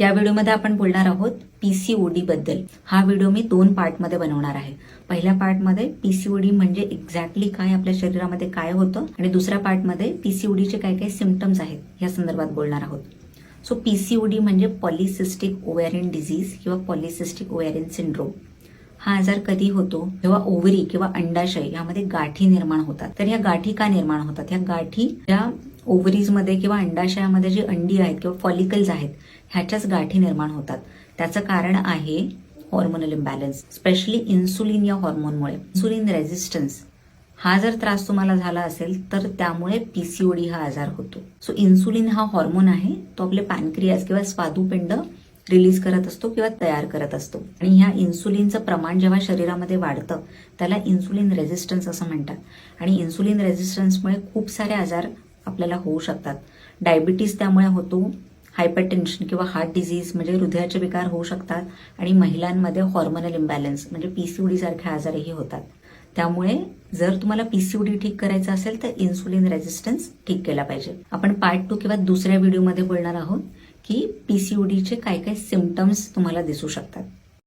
या व्हिडिओमध्ये आपण बोलणार आहोत पीसीओडी बद्दल. हा व्हिडिओ मी दोन पार्टमध्ये बनवणार आहे. पहिल्या पार्टमध्ये पीसीओडी म्हणजे एक्झॅक्टली काय आपल्या शरीरामध्ये काय होतं आणि दुसऱ्या पार्टमध्ये पीसीओडीचे काय काय सिमटम्स आहेत या संदर्भात बोलणार आहोत. सो पीसीओडी म्हणजे पॉलिसिस्टिक ओव्हॅरिन डिझीज किंवा पॉलिसिस्टिक ओव्हॅरिन सिंड्रोम हा आजार कधी होतो? जेव्हा ओव्हरी किंवा अंडाशय यामध्ये गाठी निर्माण होतात. तर ह्या गाठी का निर्माण होतात? ह्या गाठी या ओव्हरीजमध्ये किंवा अंडाशयामध्ये जी अंडी आहेत किंवा फॉलिकल्स आहेत ह्याच्याच गाठी निर्माण होतात. त्याचं कारण आहे हॉर्मोनल इम्बॅलन्स स्पेशली इन्सुलिन या हॉर्मोनमुळे इन्सुलिन रेझिस्टन्स हा जर त्रास तुम्हाला झाला असेल तर त्यामुळे पीसीओडी हा आजार होतो. सो इन्सुलिन हा हॉर्मोन आहे तो आपले पॅनक्रियाज किंवा स्वादुपिंड रिलीज करत असतो किंवा तयार करत असतो. आणि ह्या इन्सुलिनचं प्रमाण जेव्हा शरीरामध्ये वाढतं त्याला इन्सुलिन रेझिस्टन्स असं म्हणतात. आणि इन्सुलिन रेझिस्टन्समुळे खूप सारे आजार आपल्याला होऊ शकतात. डायबिटीस त्यामुळे होतो हायपरटेन्शन किंवा हार्ट डिझीज म्हणजे हृदयाचे विकार होऊ शकतात आणि महिलांमध्ये हॉर्मोनल इम्बॅलन्स म्हणजे पीसीओडी सारखे आजारही होतात. त्यामुळे जर तुम्हाला पीसीओडी ठीक करायचं असेल तर इन्सुलिन रेझिस्टन्स ठीक केला पाहिजे. आपण पार्ट टू किंवा दुसऱ्या व्हिडिओमध्ये बोलणार आहोत की पीसीओडीचे काय काय सिमटम्स तुम्हाला दिसू शकतात.